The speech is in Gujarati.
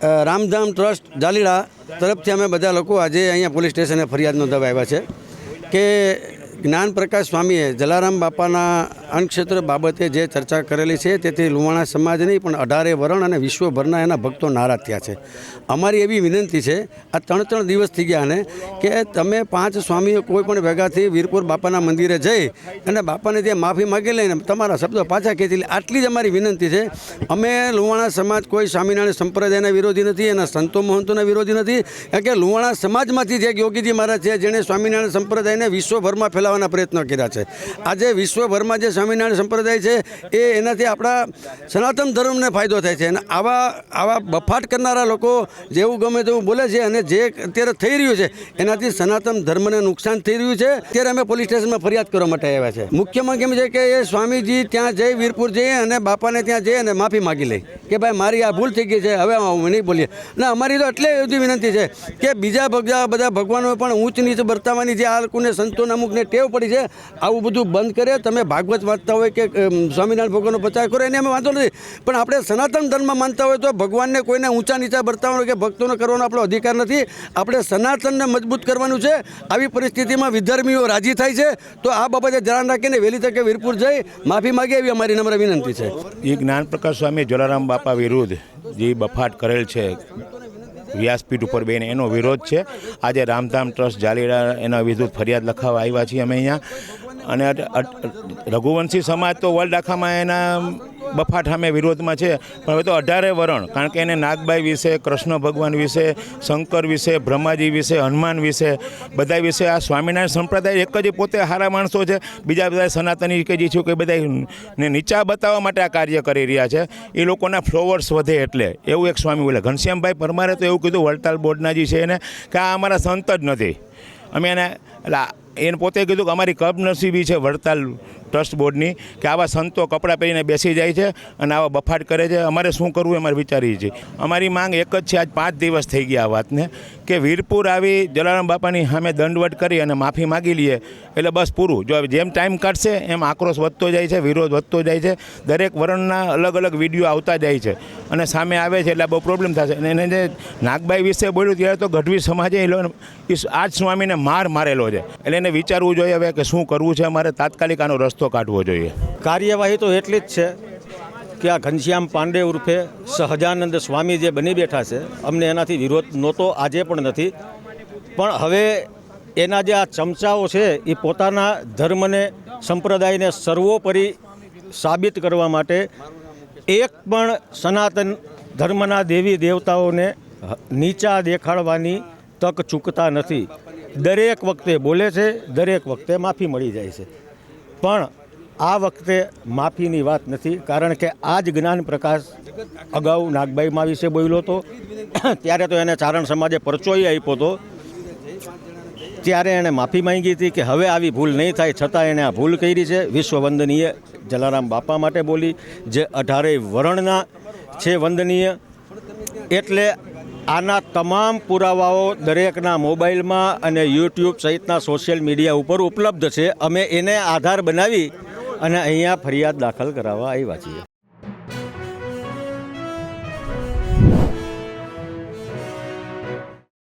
રામધામ ટ્રસ્ટ જાલીડા તરફથી અમે બધા લોકો આજે અહીંયા પોલીસ સ્ટેશને ફરિયાદ આવ્યા છે કે જ્ઞાન પ્રકાશ સ્વામીએ જલારામ બાપાના અન્નક્ષેત્ર બાબતે જે ચર્ચા કરેલી છે, તેથી લુવાણા સમાજ નહીં પણ અઢારે વરણ અને વિશ્વભરના એના ભક્તો નારાજ થયા છે. અમારી એવી વિનંતી છે, આ ત્રણ ત્રણ દિવસ થઈ ગયા ને, કે તમે પાંચ સ્વામીઓ કોઈ પણ ભેગાથી વીરપુર બાપાના મંદિરે જઈ અને બાપાને ત્યાં માફી માગી લઈને તમારા શબ્દો પાછા ખેંચી આટલી જ અમારી વિનંતી છે. અમે લુવાણા સમાજ કોઈ સ્વામિનારાયણ સંપ્રદાયના વિરોધી નથી, એના સંતો મહંતોના વિરોધી નથી, કારણ કે લુવાણા સમાજમાંથી જે યોગીજી મહારાજ છે, જેણે સ્વામિનારાયણ સંપ્રદાયને વિશ્વભરમાં ફેલાવવાના પ્રયત્નો કર્યા છે. આજે વિશ્વભરમાં જે સ્વામિનારાયણ સંપ્રદાય છે, એ એનાથી આપણા સનાતન ધર્મને ફાયદો થાય છે. અને આવા આવા બફાટ કરનારા લોકો જેવું ગમે તેવું બોલે છે અને જે અત્યારે થઈ રહ્યું છે, એનાથી સનાતન ધર્મને નુકસાન થઈ રહ્યું છે. ત્યારે અમે પોલીસ સ્ટેશનમાં ફરિયાદ કરવા માટે આવ્યા છે. મુખ્યમાં કેમ છે કે એ સ્વામીજી ત્યાં જઈ, વીરપુર જઈએ અને બાપાને ત્યાં જઈએ અને માફી માગી લે. કે ભાઈ, મારી આ ભૂલ થઈ ગઈ છે, હવે અમે નહીં બોલીએ. અને અમારી તો એટલે એવી વિનંતી છે કે બીજા બધા ભગવાનો પણ ઊંચ નીચ વર્તાવવાની જે આ લોકોને સંતોને અમુકને ટેવ પડી છે. આવું બધું બંધ કરે તમે ભાગવત વાંચતા હોય કે સ્વામિનારાયણ ભગવાનનો પ્રચાર કરો એને અમે વાંધો નથી. પણ આપણે સનાતન ધર્મ માનતા હોય તો ભગવાનને કોઈને ઊંચા નીચા વર્તાવવાનો કે ભક્તોને કરવાનો આપણો અધિકાર નથી. આપણે સનાતનને મજબૂત કરવાનું છે. આવી પરિસ્થિતિમાં વિધર્મીઓ રાજી થાય છે. તો આ બાબતે ધ્યાન રાખીને વહેલી તકે વીરપુર જઈ માફી માગે એવી અમારી નમ્ર વિનંતી છે. એ જ્ઞાન પ્રકાશ સ્વામી જલારામ બાપા વિરુદ્ધ જે બફાટ કરેલ છે વ્યાસપીઠ ઉપર બેન એનો વિરોધ છે. આજે રામધામ ટ્રસ્ટ જાલીડા એના વિરુદ્ધ ફરિયાદ લખાવવા આવ્યા છીએ અમે અહીંયા. અને રઘુવંશી સમાજ તો વર્લ્ડ આખામાં એના બફાટ સામે વિરોધમાં છે. પણ હવે તો અઢારે વરણ, કારણ કે એને નાગબાઈ વિશે, કૃષ્ણ ભગવાન વિશે, શંકર વિશે, બ્રહ્માજી વિશે, હનુમાન વિશે, બધા વિશે આ સ્વામિનારાયણ સંપ્રદાય એક જ પોતે સારા માણસો છે. બીજા બધા સનાતની કે જે છે કે બધા ને નીચા બતાવવા માટે આ કાર્ય કરી રહ્યા છે. એ લોકોના ફ્લોવર્સ વધે એટલે. એવું એક સ્વામી બોલે. ઘનશ્યામભાઈ પરમારે તો એવું કીધું, વડતાલ બોર્ડના જે છે એને, કે આ અમારા સંત જ નથી. અમે એને, એટલે એને પોતે કીધું કે અમારી કબનસીબી છે વડતાલ ટ્રસ્ટ બોર્ડની, કે આવા સંતો કપડાં પહેરીને બેસી જાય છે અને આવા બફાટ કરે છે. અમારે શું કરવું એ અમારે વિચારીએ છીએ. અમારી માંગ એક જ છે, આજ પાંચ દિવસ થઈ ગયા આ વાતને. કે વીરપુર આવી જલારામ બાપાની સામે દંડવટ કરી અને માફી માગી લઈએ. એટલે બસ પૂરું. જો જેમ ટાઈમ કાઢશે, એમ આક્રોશ વધતો જાય છે, વિરોધ વધતો જાય છે. દરેક વર્ણના અલગ અલગ વીડિયો આવતા જાય છે. અને સામે આવે છે એટલે બહુ પ્રોબ્લેમ થશે. અને એને જે નાગભાઈ વિશે બોલ્યું ત્યારે તો ગઢવી સમાજે એ આજ સ્વામીને માર મારેલો છે. એટલે એને વિચારવું જોઈએ હવે કે શું કરવું છે. અમારે તાત્કાલિક આનો રસ્તો કાઢવો જોઈએ. કાર્યવાહી તો એટલી જ છે. કે આ ઘનશ્યામ પાંડે ઉર્ફે સહજાનંદ સ્વામી જે બની બેઠા છે, અમને એનાથી વિરોધ નહોતો, આજે પણ નથી. પણ હવે એના જે આ ચમચાઓ છે, એ પોતાના ધર્મને, સંપ્રદાયને સર્વોપરી સાબિત કરવા માટે એક પણ સનાતન ધર્મના દેવી દેવતાઓને નીચા દેખાડવાની તક ચૂકતા નથી. દરેક વખતે બોલે છે, દરેક વખતે માફી મળી જાય છે. પણ આ વખતે માફીની વાત નથી, કારણ કે આ જ જ્ઞાન પ્રકાશ અગાઉ નાગબાઈમાં વિશે બોલ્યો હતો. ત્યારે તો એને ચારણ સમાજે પરચોય આપ્યો હતો. ત્યારે એણે માફી માંગી હતી કે હવે આવી ભૂલ નહીં થાય, છતાં એણે આ ભૂલ કરી છે. વિશ્વ વંદનીય જલારામ બાપા માટે બોલી, જે અઢારેય વરણના છે વંદનીય, એટલે આના તમામ પુરાવાઓ દરેકના મોબાઈલમાં અને યુટ્યુબ સહિતના સોશિયલ મીડિયા ઉપર ઉપલબ્ધ છે. અમે એને આધાર બનાવી અને અહીંયા ફરિયાદ દાખલ કરાવવા આવ્યા છીએ